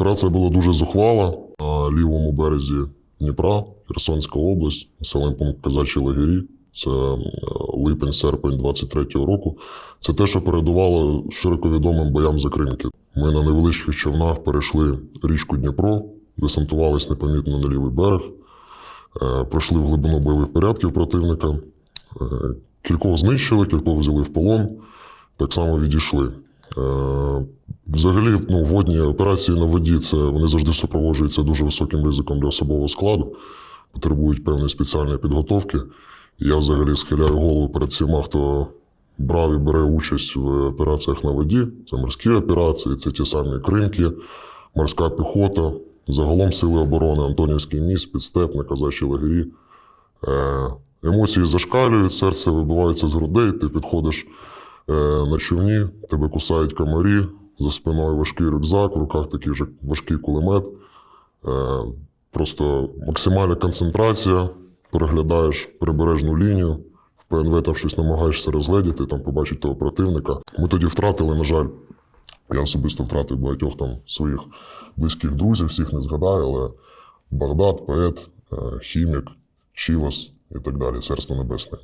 Операція була дуже зухвала на лівому березі Дніпра, Херсонська область, населений пункт Казачі Лагері. Це е, липень-серпень 23-го року. Це те, що передувало широковідомим боям за Кримки. Ми на невеличких човнах перейшли річку Дніпро, десантувались непомітно на лівий берег, е, пройшли в глибину бойових порядків противника. Е, Кількох знищили, кількох взяли в полон, так само відійшли. Е, Взагалі, ну, водні операції на воді це вони завжди супроводжуються дуже високим ризиком для особового складу, потребують певної спеціальної підготовки. Я взагалі схиляю голову перед всіма, хто брав і бере участь в операціях на воді. Це морські операції, це ті самі кринки, морська піхота, загалом сили оборони, Антонівський міст, підстепне, казачі лагері. Е, Емоції зашкалюють, серце вибивається з грудей, ти підходиш на човні, тебе кусають комарі, за спиною важкий рюкзак, в руках такий же важкий кулемет. Е, Просто максимальна концентрація, переглядаєш прибережну лінію, в ПНВ там щось намагаєшся розгледіти, там побачити того противника. Ми тоді втратили, на жаль, я особисто втратив багатьох там своїх близьких друзів, всіх не згадаю, але Багдад, поет, е, хімік, Чівас і так далі, царство небесне.